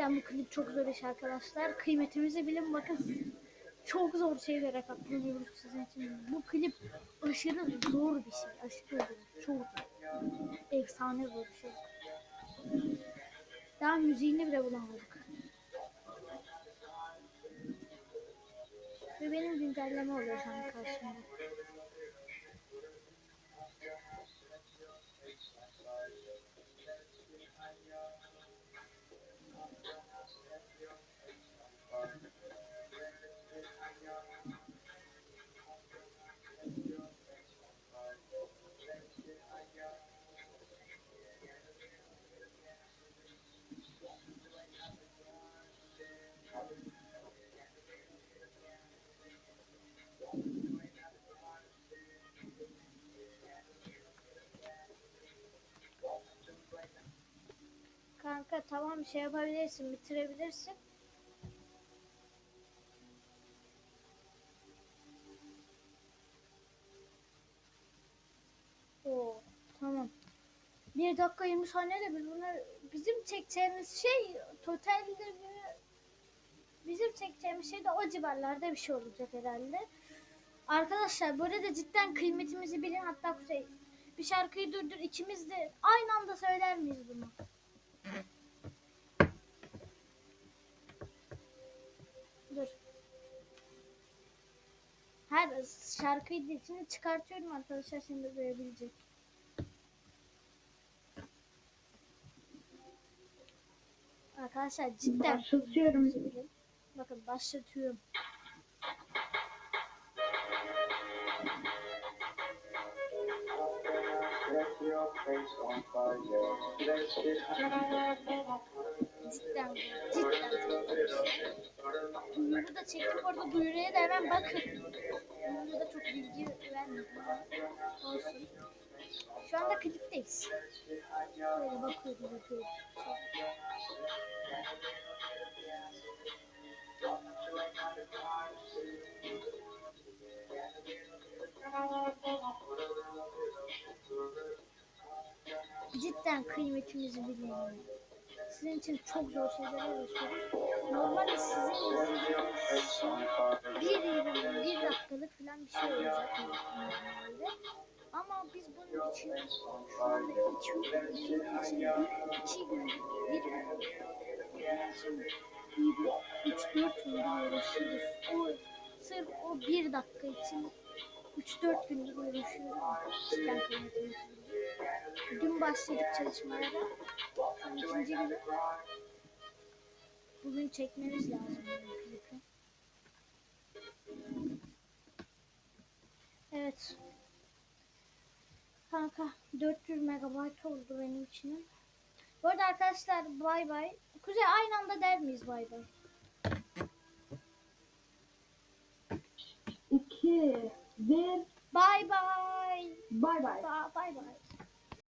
Cidden bu klip çok zor iş arkadaşlar. Kıymetimizi bilin bakın. Çok zor şeylere katlanıyoruz sizin için. Bu klip aşırı zor bir şey. Aşırı zor. Çok zor. Efsane zor bir şey. Daha müziğini bile bulamadık. Ve benim güncelleme oluyor şu an karşımda. Kanka tamam şey yapabilirsin, bitirebilirsin. Oo, tamam. 1 dakika 20 saniyede biz bunlar bizim çekeceğimiz şey totalde bir- bizim çekeceğimiz şey de o civarlarda bir şey olacak herhalde. Arkadaşlar bu arada cidden kıymetimizi bilin hatta Kuzey bir şarkıyı durdur ikimiz de aynı anda söyler miyiz bunu? Şarkıyı değil. Şimdi çıkartıyorum arkadaşlar şimdi duyabilecek. Arkadaşlar cidden Başlatıyorum. Bakın başlatıyorum. Cidden cidden Duyuru da çektim orada duyuruya da hemen bakın. Duyuruya da çok bilgi vermedim olsun. Şu anda klipteyiz. Böyle bakıyoruz bakıyoruz. Cidden kıymetimizi bilin. Sizin için çok zor şeyler uğraşıyoruz. Normalde sizin falan bir şey olacak normalde. Ama biz bunun için şu anda iki, iki, iki gün, bir gün, bir, üç, dört gün uğraşıyoruz. O, sırf o bir dakika için 3-4 gündür uğraşıyoruz. Cidden. Dün başladık çalışmalara. Şu ikinci günü. Bugün çekmemiz lazım. Evet. Kanka 400 megabayt oldu benim için. Bu arada arkadaşlar bay bay. Kuzey aynı anda der miyiz bay bay? 2, 1, Bay bay. bay bay. Ba- Bay bay.